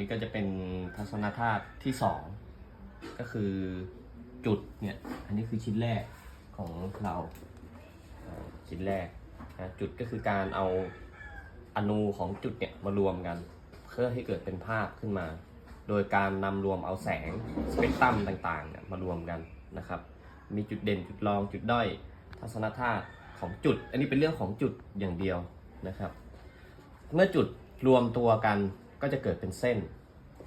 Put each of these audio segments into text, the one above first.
นี้ก็จะเป็นทัศนธาตุที่สองก็คือจุดเนี่ย อันนี้คือชิ้นแรกของเราชิ้นแรกนะจุดก็คือการเอาอนูของจุดเนี่ยมารวมกัน เพื่อให้เกิดเป็นภาพขึ้นมา โดยการนำรวมเอาแสงสเปกตรัมต่างๆเนี่ยมารวมกันนะครับ มีจุดเด่นจุดรองจุดด้อยทัศนธาตุของจุด อันนี้เป็นเรื่องของจุดอย่างเดียวนะครับ เมื่อจุดรวมตัวกัน ก็จะเกิดเป็นเส้น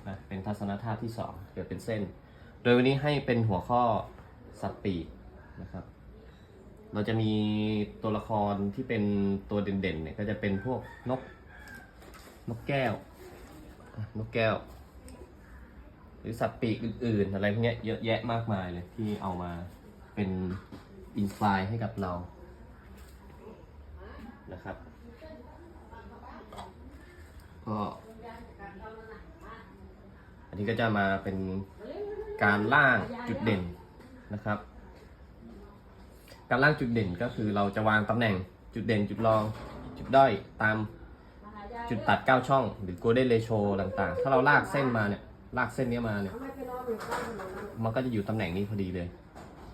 นะเป็นทัศนธาตุที่ 2 เกิดเป็นเส้น โดยวันนี้ให้เป็นหัวข้อสัตว์ปีกนะครับ เราจะมีตัวละครที่เป็นตัวเด่นๆเนี่ยก็จะเป็นพวกนกนกแก้ว นกแก้ว หรือสัตว์ปีกอื่นๆ อะไรพวกนี้เยอะแยะมากมายเลยที่เอามาเป็นอินสปายให้กับเรานะครับก็ อันนี้ก็จะมาเป็นการล่างจุดเด่นนะครับ การล่างจุดเด่นก็คือเราจะวางตำแหน่งจุดเด่นจุดรองจุดด้อยตามจุดตัด 9 ช่อง หรือ golden ratio ต่างๆ ถ้าเราลากเส้นมาเนี่ยลากเส้นนี้มาเนี่ยมันก็จะอยู่ตำแหน่งนี้พอดีเลย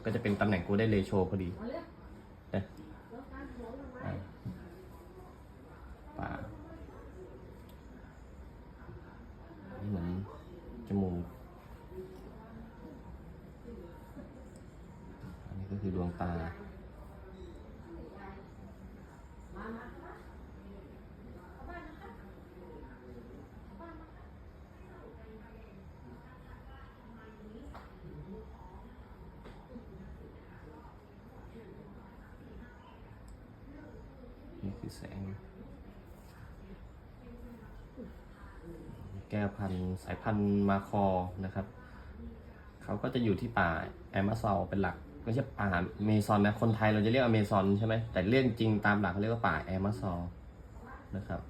ก็จะเป็นตำแหน่ง golden ratio พอดีนะอ่าปากนี่เหมือน จมูก อันนี้ก็คือดวงตา นี่คือแสง แก้วพันธุ์สายพันธุ์มาคอนะครับเขาก็จะอยู่ที่ป่าแอมะซอลเป็นหลักไม่ใช่ป่าเมซอนนะคนไทยเราจะเรียกอเมซอนใช่ไหมแต่เรื่องจริงตามหลักเขาเรียกว่าป่าแอมะซอลนะครับ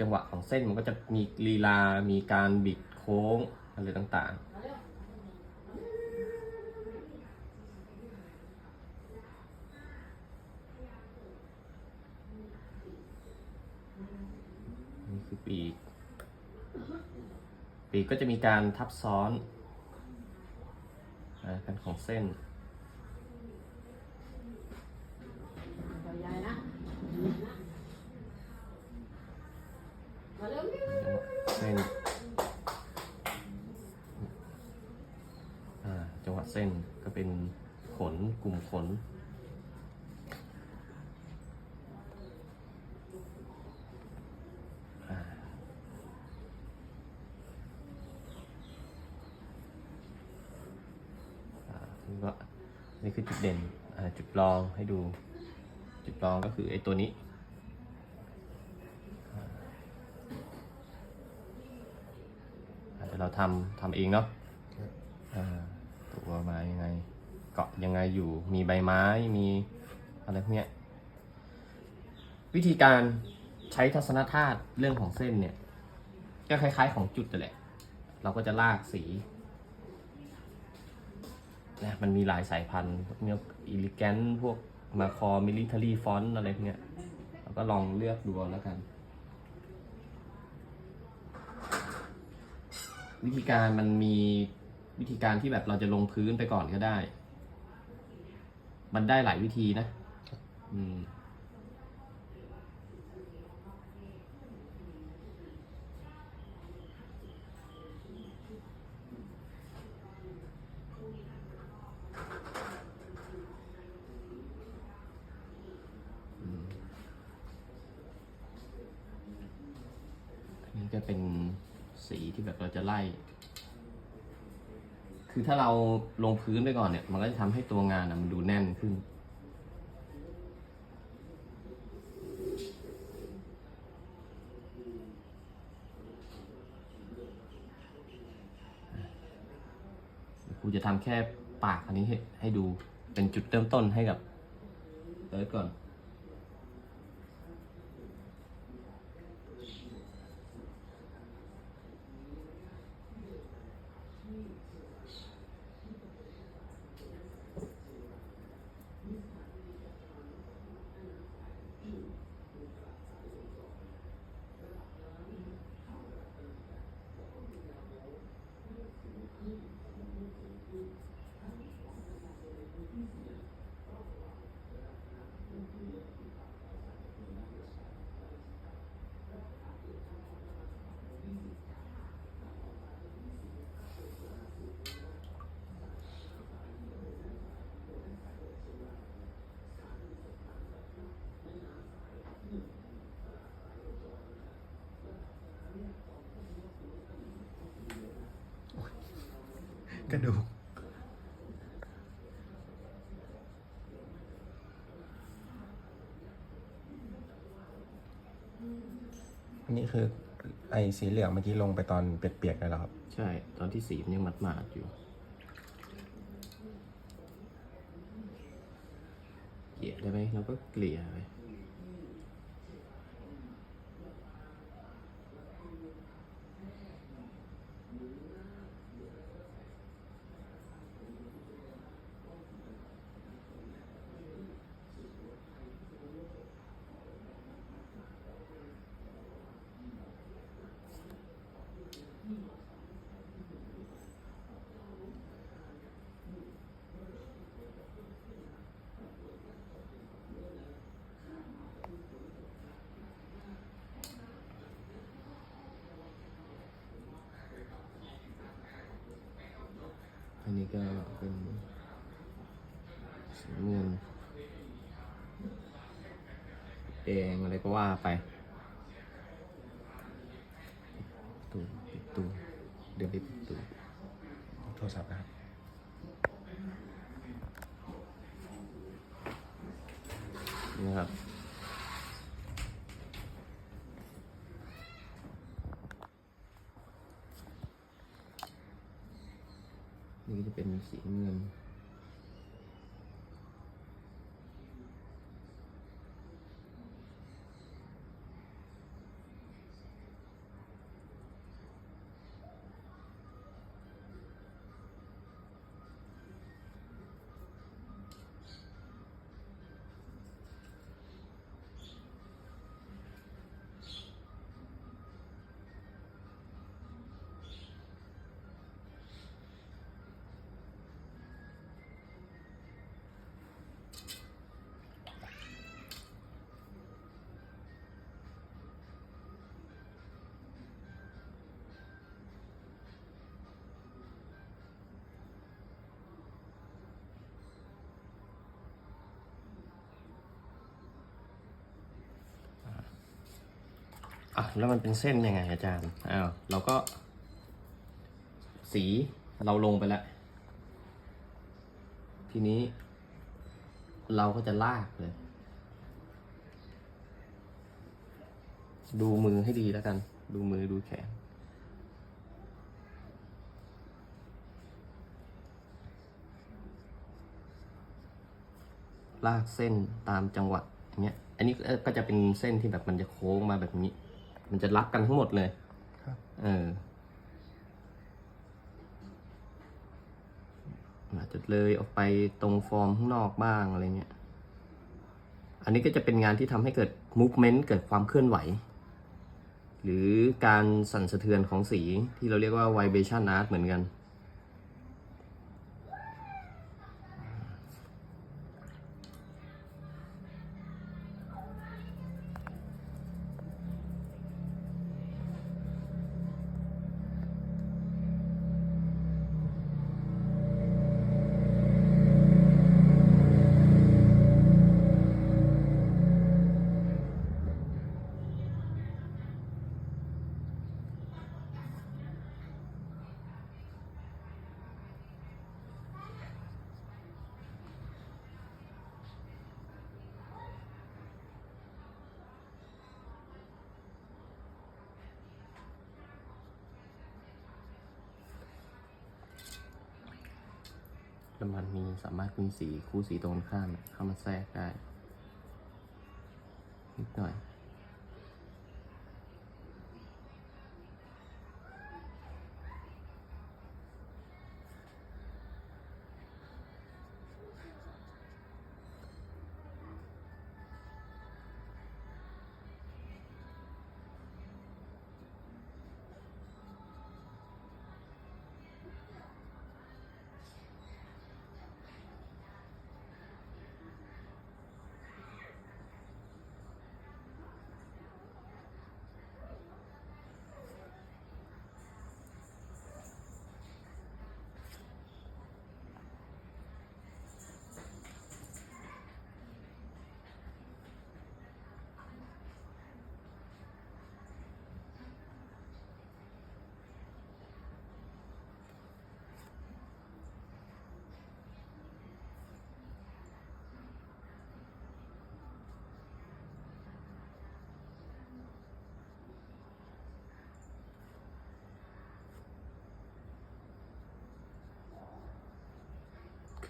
จังหวะของเส้นมันก็จะมีลีลา มีการบิดโค้งอะไรต่างๆ นี่คือปีก ปีกก็จะมีการทับซ้อนกันของเส้น เส้นก็เป็นขนกลุ่มขนนี่ก็นี่คือจุดเด่นจุดรองให้ดู จุดรองก็คือไอ้ตัวนี้เดี๋ยวเราทำทำเองเนาะอ่าตัวมายังไง เกาะยังไงอยู่ มีใบไม้ มีอะไรพวกเนี้ย วิธีการใช้ทัศนธาตุเรื่องของเส้นเนี่ย ก็คล้าย ๆ ของจุดนั่แหละ เราก็จะลากสีนะมันมีหลายสายพันธุ์พวกเนี้อิลิแกนพวกมาคอมิลิเทอรี่ฟอนต์อะไรพวกเนี้ยเราก็ลองเลือกดูแล้วกัน วิธีการมันมีวิธีการที่แบบเราจะลงพื้นไปก่อนก็ได้ มันได้หลายวิธีนะ อืมอันนี้ก็เป็นสีที่แบบเราจะไล่ คือถ้าเราลงพื้นไปก่อนเนี่ย มันก็จะทำให้ตัวงานอะมันดูแน่นขึ้นครูจะทำแค่ปากอันนี้ให้ให้ดูเป็นจุดเริ่มต้นให้กับเอิร์ธก่อน อ กระดูกอันนี้คือไอ้สีเหลืองเมื่อกี้ลงไปตอนเปียกๆเลยเหรอครับ ใช่ ตอนที่สีมันยังมัดมาดๆอยู่ เกลี่ยได้ไหมเราก็เกลี่ยไป อันนี้ก็เป็นสีเงินแดงอะไรก็ว่าไปปิดตูปิดตูเดี๋ยวไปปิดตูโทรศัพท์นะครับนะครับ นี่ก็จะเป็นสีเงิน อะแล้วมันเป็นเส้นยังไงอาจารย์อ้าวเราก็ สีเราลงไปแล้ว ทีนี้ เราก็จะลากเลย ดูมือให้ดีแล้วกัน ดูมือดูแขนลากเส้นตามจังหวะอย่างเงี้ย อันนี้ก็จะเป็นเส้นที่แบบมันจะโค้งมาแบบนี้ มันจะรับกันทั้งหมดเลยครับ เอออาจจะเลยออกไปตรงฟอร์มข้างนอกบ้างอะไรเงี้ย อันนี้ก็จะเป็นงานที่ทำให้เกิด movement เกิดความเคลื่อนไหว หรือการสั่นสะเทือนของสีที่เราเรียกว่า vibration art เหมือนกัน แล้วมันมีสามารถคูณสีคู่สีตรงกันข้ามเข้ามาแทรกได้นิดหน่อย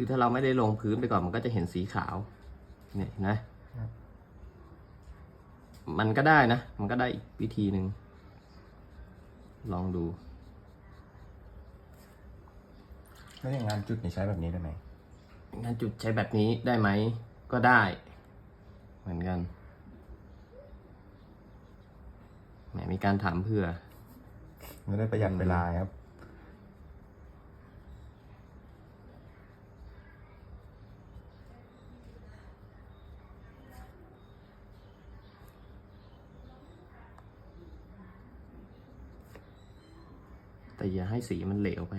คือถ้าเราไม่ได้ลงพื้นไปก่อนมันก็จะเห็นสีขาว เนี่ยเห็นะครับมันก็ได้นะ มันก็ได้อีกวิธีหนึ่ง ลองดูแล้วอย่างงานจุดนี่ใช้แบบนี้ได้ไหมงานจุดใช้แบบนี้ได้ไหม ก็ได้ เหมือนกันแหมมีการถามเพื่อมันได้ประหยัดเวลาครับ แต่อย่าให้สีมันเหลวไป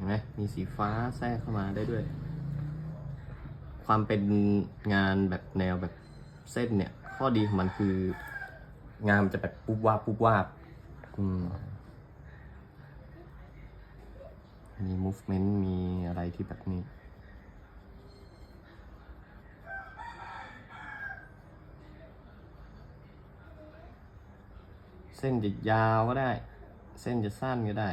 ห็นไหมมีสีฟ้าแทรกเข้ามาได้ด้วย ความเป็นงานแบบแนวแบบเส้นเนี่ย ข้อดีของมันคือ งานมันจะแบบปุ๊บวาบปุ๊บวาบอืมมี movement มีอะไรที่แบบนี้เส้นจะยาวก็ได้ เส้นจะสั้นก็ได้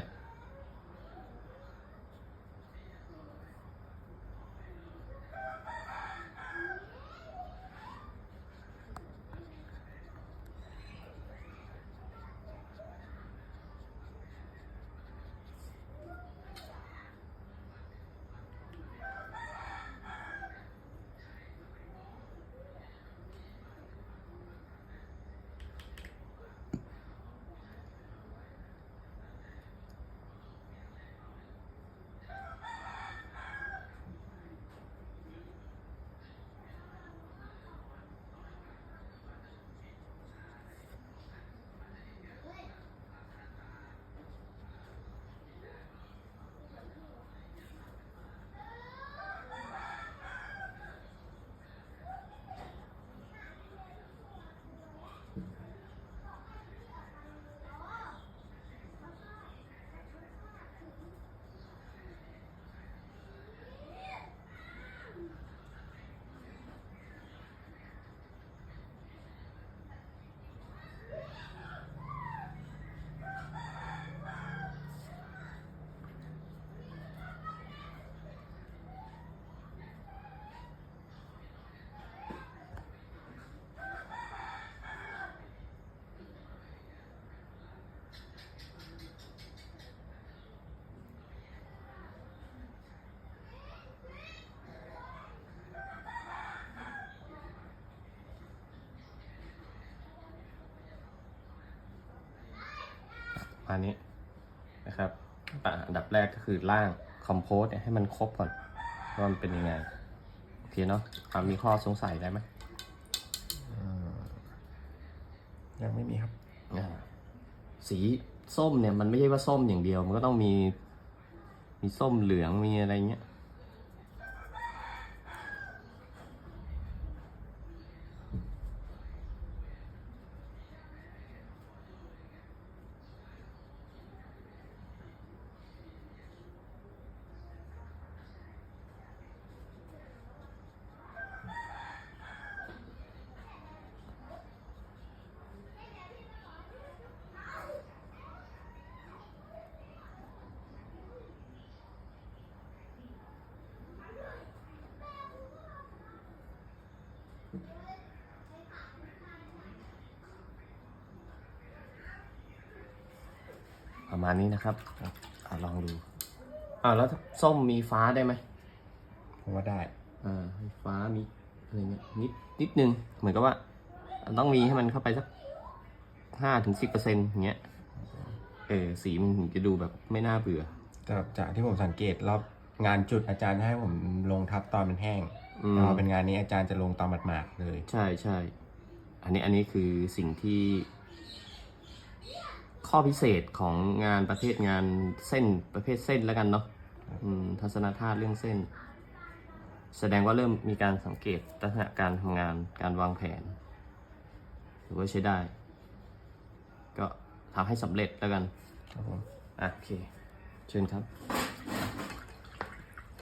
มาณนี้นะครับอะอันดับแรกก็คือร่างคอมโพสเนี่ยให้มันครบก่อนว่ามันเป็นยังไงโอเคเนาะอะมีข้อสงสัยได้ไหมยังไม่มีครับอ่าสีส้มเนี่ยมันไม่ใช่ว่าส้มอย่างเดียว มันก็ต้องมี มีส้มเหลืองมีอะไรเงี้ย ประมาณนี้นะครับอะลองดูอ่าแล้วส้มมีฟ้าได้ไหมผมว่าได้อ่ามีฟ้ามีอะไรเงี้ยนิดนิดนึงเหมือนกับว่า ต้องมีให้มันเข้าไปสักห้าถึงสิบเปอร์เซ็นต์อย่างเงี้ยเออสีมันถึงจะดูแบบไม่น่าเบื่อแต่จากที่ผมสังเกตรอบงานจุดอาจารย์ให้ผมลงทับตอนมันแห้งอืมแต่พอเป็นงานนี้อาจารย์จะลงตอนหมาดๆเลย ใช่ใช่อันนี้อันนี้คือสิ่งที่ ข้อพิเศษของงานประเภทงานเส้นประเภทเส้นแล้วกันเนาะอืมทัศนธาตุเรื่องเส้น แสดงว่าเริ่มมีการสังเกตลักษณะการทำงานการวางแผนถือว่าใช้ได้ ก็ทำให้สำเร็จแล้วกันครับผมอะโอเค เชิญครับ